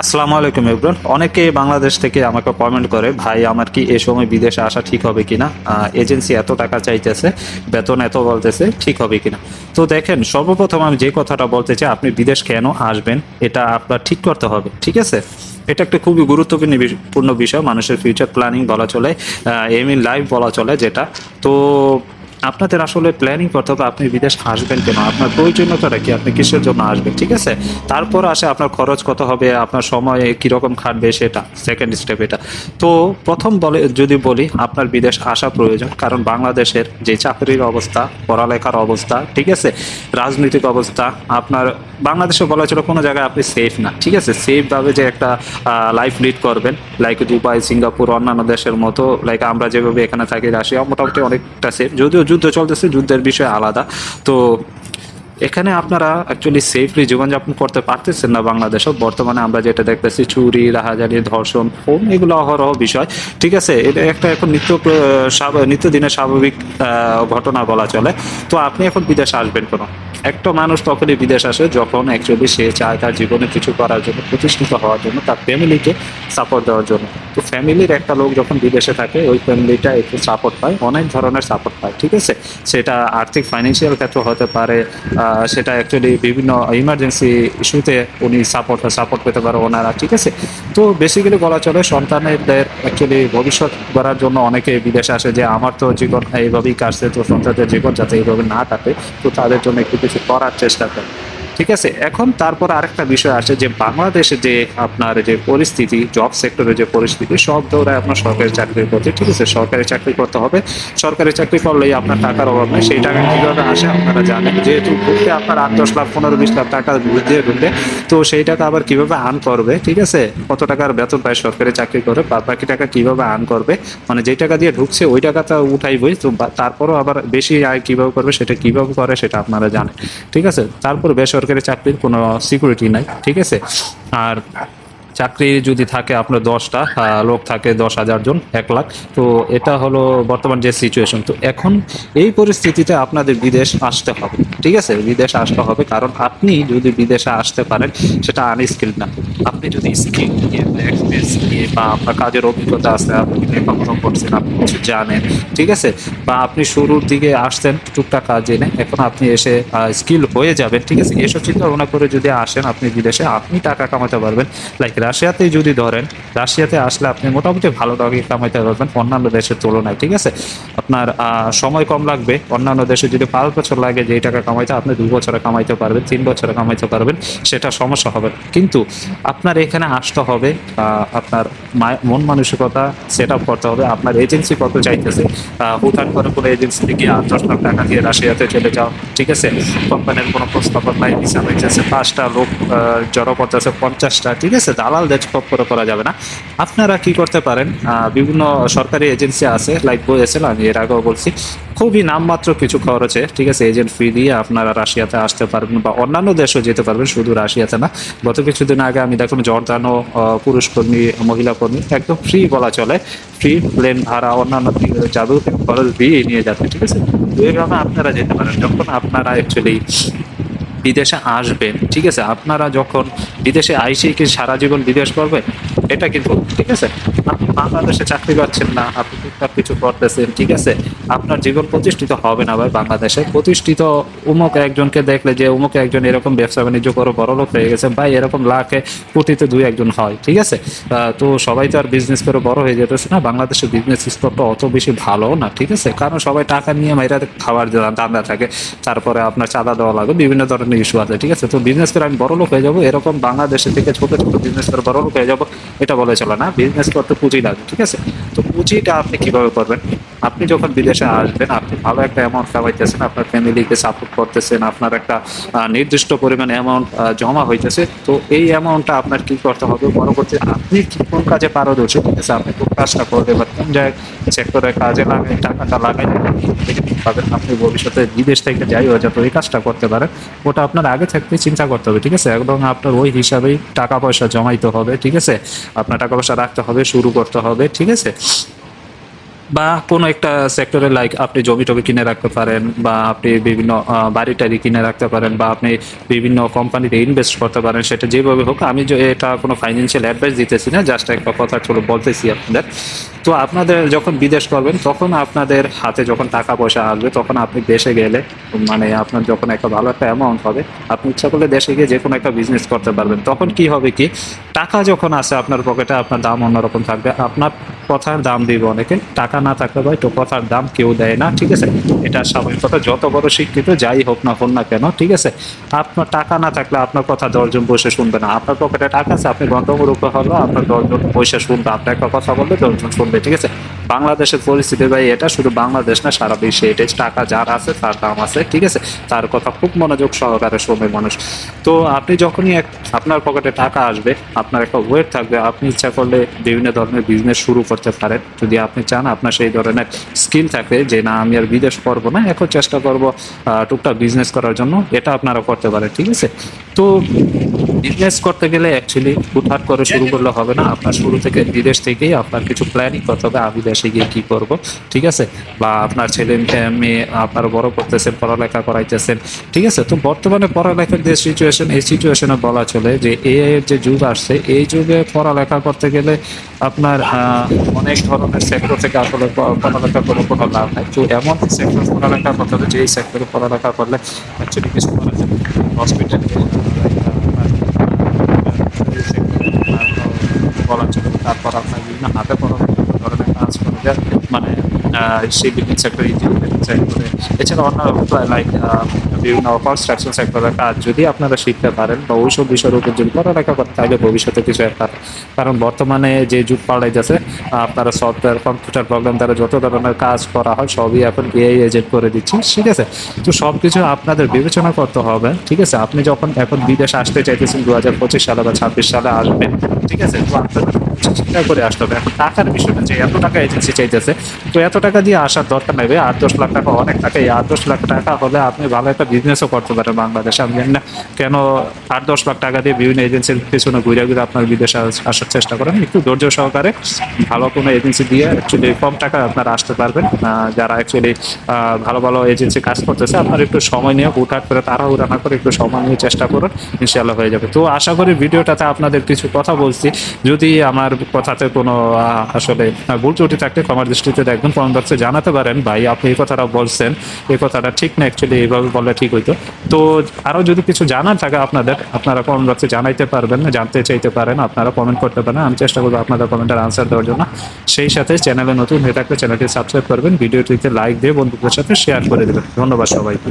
আসসালামু আলাইকুম ইব্রান। অনেকে বাংলাদেশ থেকে আমাকে কমেন্ট করে, ভাই, আমার কি এই সময় বিদেশে আসা ঠিক হবে কিনা? এজেন্সি এত টাকা চাইতেছে, বেতন এত বলতেছে, ঠিক হবে কিনা? তো দেখেন, সর্বপ্রথম আমি যে কথাটা বলতে চাই, আপনি বিদেশ কেন আসবেন? এটা আপনার ঠিক করতে হবে, ঠিক আছে? এটা একটা খুবই গুরুত্বপূর্ণ বিষ- বিষয়, মানুষের ফিউচার প্ল্যানিং বলা চলে এম ইন লাইফ বলা চলে যেটা। তো আপনাদের আসলে প্ল্যানিং করতে হবে আপনি বিদেশ আসবেন কেন? আপনার প্রয়োজনীয়তাটা কি? আপনি কিসের জন্য আসবেন? ঠিক আছে? তারপর আসে আপনার খরচ কত হবে? আপনার সময় কীরকম খাটবে সেটা সেকেন্ড স্টেপ এটা। তো প্রথম বলে, যদি বলি, আপনার বিদেশ আসা প্রয়োজন, কারণ বাংলাদেশের যে চাকরির অবস্থা, পড়ালেখার অবস্থা, ঠিক আছে? রাজনৈতিক অবস্থা, আপনার, বাংলাদেশে বলা ছিল কোনো জায়গায় আপনি সেফ না, ঠিক আছে? সেফভাবে যে একটা লাইফ লিড করবেন লাইক দুবাই সিঙ্গাপুর অন্যান্য দেশের মতো লাইক আমরা যেভাবে এখানে থাকি, রাশিয়া মোটামুটি অনেকটা সেফ যদিও যুদ্ধ চলতেছে যুদ্ধের বিষয় আলাদা। তো এখানে আপনারা অ্যাকচুয়ালি সেফলি জীবনযাপন করতে পারতেছেন না বাংলাদেশও। বর্তমানে আমরা যেটা দেখতেছি, চুরি রাহাজানি ধর্ষণ ফোন এগুলো অহরহ বিষয়। ঠিক আছে, এটা একটা এখন নিত্য নিত্যদিনের স্বাভাবিক ঘটনা বলা চলে। তো আপনি এখন বিদেশে আসবেন কোনো? একটা মানুষ তখনই বিদেশ আসে যখন অ্যাকচুয়ালি সে চায় তার জীবনে কিছু করার জন্য, প্রতিষ্ঠিত হওয়ার জন্য, তার ফ্যামিলিকে সাপোর্ট দেওয়ার জন্য। তো ফ্যামিলির একটা লোক যখন বিদেশে থাকে, ওই ফ্যামিলিটা একটু সাপোর্ট পায়, অনেক ধরনের সাপোর্ট পায়। ঠিক আছে, সেটা আর্থিক ফাইন্যান্সিয়াল ক্ষেত্রে হতে পারে সেটা অ্যাকচুয়ালি বিভিন্ন ইমার্জেন্সি ইস্যুতে উনি সাপোর্ট সাপোর্ট পেতে পারে ওনারা, ঠিক আছে? তো বেসিক্যালি বলা চলে, সন্তানেদের অ্যাকচুয়ালি ভবিষ্যৎ করার জন্য অনেকে বিদেশে আসে যে, আমার তো জীবন এইভাবেই কাটছে তো সন্তানদের জীবন যাতে এইভাবে না কাটে, তো তাদের জন্য একটু কিছু করার চেষ্টা করে। ঠিক আছে? এখন তারপর আরেকটা বিষয় আসে যে বাংলাদেশে যে আপনার যে পরিস্থিতি জব সেক্টরের যে পরিস্থিতি, সব দৌড়ায় আপনার সরকারি চাকরির প্রতি ঠিক আছে? সরকারি চাকরি করতে হবে। সরকারি চাকরি করলেই আপনার টাকার অভাব নেই। সেই টাকা কীভাবে আসে আপনারা জানেন। যেহেতু ঘুরতে আপনার আট, দশ লাখ, পনেরো, বিশ লাখ টাকা দিয়ে ঢুকবে, তো সেই টাকা আবার কীভাবে আর্ন করবে? ঠিক আছে? কত টাকার বেতন পায় সরকারি চাকরি করে বাদ বাকি টাকা কীভাবে আর্ন করবে? মানে যেই টাকা দিয়ে ঢুকছে, ওই টাকাটা উঠাইবই তো তারপরও আবার বেশি আয় কীভাবে করবে, সেটা কীভাবে করে, সেটা আপনারা জানেন। ঠিক আছে? তারপর বেসরকারি চাকরির কোনো সিকিউরিটি নাই ঠিক আছে? আর চাকরি যদি থাকে আপনার দশটা লোক থাকে দশ হাজার জন, এক লাখ। তো এটা হলো বর্তমান যে সিচুয়েশন তো এখন এই পরিস্থিতিতে আপনাদের বিদেশ আসতে হবে, ঠিক আছে? বিদেশ আসতে হবে কারণ আপনি যদি বিদেশে আসতে পারেন, সেটা আনস্কিল না। আপনি যদি স্কিল নিয়ে বা আপনার কাজের অভিজ্ঞতা আছে, আপনি লেখাপড়া করছেন, আপনি কিছু জানেন, ঠিক আছে? বা আপনি শুরুর দিকে আসছেন টুকটাক কাজ এনে এখন আপনি এসে স্কিল হয়ে যাবেন, ঠিক আছে? এসব চিন্তা ভাবনা করে যদি আসেন আপনি বিদেশে, আপনি টাকা কামাতে পারবেন লাইক রাশিয়াতেই যদি ধরেন, রাশিয়াতে আসলে আপনি মোটামুটি ভালো টাকা কামাইতে পারবেন অন্যান্য দেশের তুলনায়, ঠিক আছে? আপনার সময় কম লাগবে। অন্যান্য দেশে যদি পাঁচ বছর লাগে যেই টাকা কামাইতে, আপনি দুই বছরে কামাইতে পারবেন, তিন বছরে কামাইতে পারবেন, সেটা সমস্যা হবে। কিন্তু আপনার এখানে আসতে হবে আপনার মন মানসিকতা সেট আপ করতে হবে। আপনার এজেন্সি কত চাইতেছে হুটহাট করে কোনো এজেন্সি থেকে আট দশ লাখ টাকা দিয়ে রাশিয়াতে চলে যাও, ঠিক আছে? কোম্পানির কোনো প্রস্তাবক নাই ভিসা হইতেছে পাঁচটা লোক জড়ো করতেছে, পঞ্চাশটা, ঠিক আছে? দালাল দেশ করে করা যাবে না। আপনারা কি করতে পারেন? বিভিন্ন সরকারি এজেন্সি আছে লাইক বলেছেন আমি এর আগেও বলছি। খুবই নামমাত্র কিছু খরচে, ঠিক আছে এজেন্ট ফি দিয়ে আপনারা রাশিয়াতে আসতে পারবেন বা অন্যান্য দেশেও যেতে পারবেন, শুধু রাশিয়াতে না। গত কিছুদিন আগে আমি দেখলাম জর্দানো পুরুষ কর্মী, মহিলা কর্মী, একদম ফ্রি বলা চলে। ফ্রি প্লেন ভাড়া, অন্যান্য যাবতীয় খরচ দিয়ে নিয়ে যাচ্ছে, ঠিক আছে? এইভাবে আপনারা যেতে পারেন, যখন আপনারা অ্যাকচুয়ালি বিদেশে আসবেন, ঠিক আছে? আপনারা যখন বিদেশে আইসেই কি সারা জীবন বিদেশ করবেন এটা কিন্তু, ঠিক আছে? আপনি বাংলাদেশে চাকরি পাচ্ছেন না, আপনি টুকটাক কিছু করতেছেন, ঠিক আছে? আপনার জীবন প্রতিষ্ঠিত হবে না ভাই বাংলাদেশে। প্রতিষ্ঠিত উমুক একজনকে দেখলে যে উমুক একজন এরকম ব্যবসা বাণিজ্য করে বড় লোক হয়ে গেছে, ভাই এরকম লাখে কোটিতে দুই একজন হয়, ঠিক আছে? তো সবাই তো আর বিজনেস করে বড় হয়ে যেতেছে না, বাংলাদেশের বিজনেস স্তরটা অত বেশি ভালো না, ঠিক আছে? কারণ সবাই টাকা নিয়ে মাইরা দা- দান্দা থাকে, তারপরে আপনার চাঁদা দেওয়া লাগে, বিভিন্ন ধরনের ইস্যু আছে, ঠিক আছে? তো বিজনেস করে আমি বড় লোক হয়ে যাব, এরকম বাংলাদেশের থেকে ছোট ছোট বিজনেস করে বড় লোক হয়ে যাব, এটা বলে চলে না বিজনেস করতে পুঁজি লাগে, ঠিক আছে? তো পুঁজিটা আপনি কীভাবে করবেন? আপনি যখন বিদেশে আসবেন, আপনি ভালো একটা অ্যামাউন্ট কামাইতেছেন, আপনার ফ্যামিলিকে সাপোর্ট করতেছেন, আপনার একটা নির্দিষ্ট পরিমাণ অ্যামাউন্ট জমা হইতেছে, তো এই অ্যামাউন্টটা আপনার কি করতে হবে? পরবর্তী আপনি কোন কাজে পারদর্শী? ঠিক আছে, আপনি কোন কাজটা করতে বা কোন জায়গায় সেক্টরে কাজে লাগাই টাকাটা লাগাই পাবেন আপনি ভবিষ্যতে বিদেশ থেকে যাই যাতে ওই কাজটা করতে পারেন, ওটা আপনার আগে থাকতে চিন্তা করতে হবে, ঠিক আছে? এবং আপনার ওই হিসাবেই টাকা পয়সা জমাইতে হবে, ঠিক আছে? আপনার টাকা পয়সা রাখতে হবে, শুরু করতে হবে, ঠিক আছে? বা কোনো একটা সেক্টরে লাইক আপনি জমি টমি কিনে রাখতে পারেন বা আপনি বিভিন্ন বাড়ি টাড়ি কিনে রাখতে পারেন বা আপনি বিভিন্ন কোম্পানিতে ইনভেস্ট করতে পারেন, সেটা যেভাবে হোক, আমি এটা কোনো ফাইন্যান্সিয়াল অ্যাডভাইস দিতেছি না জাস্ট একটা কথা চলো বলতেছি আপনাদের। তো আপনাদের যখন বিদেশ করবেন, তখন আপনাদের হাতে যখন টাকা পয়সা আসবে, তখন আপনি দেশে গেলে মানে আপনার যখন একটা ভালো একটা অ্যামাউন্ট হবে, আপনি ইচ্ছা করলে দেশে গিয়ে যে কোনো একটা বিজনেস করতে পারবেন। তখন কি হবে কি, টাকা যখন আসে আপনার পকেটে আপনার দাম অন্যরকম থাকবে, আপনার কথার দাম দিবে অনেকে। টাকা না থাকলে ভাই তো কথার দাম কেউ দেয় না, ঠিক আছে? এটা স্বাভাবিক কথা। যত বড় শিক্ষিত যাই হোক না হোক না কেন, ঠিক আছে? আপনার টাকা না থাকলে আপনার কথা দশজন বসে শুনবে না। আপনার পকেটে টাকা আছে, আপনি গন্তব্য হলো, আপনার দশজন পয়সা শুনবে। আপনার একটা কথা বললে দশজন শুনবে, ঠিক আছে? বাংলাদেশের পরিস্থিতি ভাই, এটা শুধু বাংলাদেশ না, সারা বিশ্বে এটাই। টাকা যার আছে, তার দাম আছে, ঠিক আছে? তার কথা খুব মনোযোগ সহকারে শোনে মানুষ। তো আপনি যখনই এক, আপনার পকেটে টাকা আসবে, আপনার একটা ওয়েট থাকবে, আপনি ইচ্ছা করলে বিভিন্ন ধরনের বিজনেস শুরু করতে পারেন। যদি আপনি চান, আপনার সেই ধরনের স্কিল থাকে যে, না, আমি আর বিদেশ করব না, এখন চেষ্টা করব টুকটাক বিজনেস করার জন্য। এটা আপনারা করতে পারেন, ঠিক আছে? তো বিজনেস করতে গেলে অ্যাকচুয়ালি হুটহাট করে শুরু করলে হবে না। আপনার শুরু থেকে বিদেশ থেকেই আপনার কিছু প্ল্যানিং করতে হবে। আমি দেশে গিয়ে কি করব? ঠিক আছে? বা আপনার ছেলে, মেয়ে- আপনার বড় করতেছেন পড়ালেখা করাইতেছেন ঠিক আছে? তো বর্তমানে পড়ালেখার যে সিচুয়েশন এই সিচুয়েশনে বলা চলে যে এ এর যে যুগ আসছে, এই যুগে পড়ালেখা করতে গেলে আপনার অনেক ধরনের সেক্টর থেকে আসলে পড়ালেখা করে কোনো লাভ নাই। তো এমন সেক্টর পড়ালেখা করতে হবে যে এই সেক্টরে পড়ালেখা করলে অ্যাকচুয়ালি কিছু করা যাবে হসপিটাল বলা চলে তারপর আপনার বিভিন্ন হাতে করা যায় মানে সেই বিভিন্ন সেক্টর ইঞ্জিনিয়ারিং সেক্টরে এছাড়া অন্য লাইক বিভিন্ন কনস্ট্রাকশন সেক্টরের কাজ যদি আপনারা শিখতে পারেন বা ওইসব বিষয়ের উপর যদি পড়ালেখা করতে তাহলে ভবিষ্যতে কিছু একটা কারণ বর্তমানে যে যুগ পাল্টাই যাচ্ছে আপনারা সফটওয়্যার কম্পিউটার প্রবলেম দ্বারা যত ধরনের কাজ করা হয়, সবই এখন এআই এজেন্ট করে দিচ্ছে। ঠিক আছে? তো সব কিছু আপনাদের বিবেচনা করতে হবে। ঠিক আছে? আপনি যখন এখন বিদেশ আসতে চাইতেছেন দু হাজার পঁচিশ সালে বা ছাব্বিশ সালে আসবেন। ঠিক আছে? তো আপনাদের চিন্তা করে আসতে হবে এখন টাকার বিষয়টা যে এত টাকা এজেন্সি চাইতেছে, তো এত টাকা দিয়ে আসার দরকার নেই আট দশ লাখ টাকা, অনেক টাকা এই আট দশ লাখ টাকা হলে আপনি ভালো একটা বিজনেসও করতে পারেন বাংলাদেশে। আমি জানি না কেন আট দশ লাখ টাকা দিয়ে বিভিন্ন এজেন্সির পেছনে ঘুরে ঘুরে আপনার বিদেশে আসার চেষ্টা করেন। একটু ধৈর্য সহকারে ভালো কোনো এজেন্সি দিয়ে অ্যাকচুয়ালি কম টাকা আপনারা আসতে পারবেন। যারা অ্যাকচুয়ালি ভালো ভালো এজেন্সি কাজ করতেছে, আপনার একটু সময় নিয়ে হুটহাট করে তাড়াহুড়া না করে একটু সময় নিয়ে চেষ্টা করুন ইনশাল্লাহ হয়ে যাবে। তো আশা করি ভিডিওটাতে আপনাদের কিছু কথা বলছি। যদি আমার কথাতে কোনো আসলে ভুল ত্রুটি থাকলে ক্ষমার দৃষ্টিতে দেখবেন কমেন্ট বক্সে জানাতে পারেন। ভাই, আপনি এই কথাটা বলছেন। এই কথাটা ঠিক না অ্যাকচুয়ালি এইভাবে বললে ঠিক হইতো। তো আরও যদি কিছু জানার থাকে আপনাদের, আপনারা কমেন্ট বক্সে জানাইতে পারবেন, জানতে চাইতে পারেন, আপনারা কমেন্ট করতে পারেন। আমি চেষ্টা করব আপনাদের কমেন্টের আনসার দেওয়ার জন্য। সেই সাথে চ্যানেলে নতুন হয়ে থাকলে চ্যানেলটি সাবস্ক্রাইব করবেন ভিডিওটিতে লাইক দিয়ে বন্ধুদের সাথে শেয়ার করে দেবেন। ধন্যবাদ সবাইকে।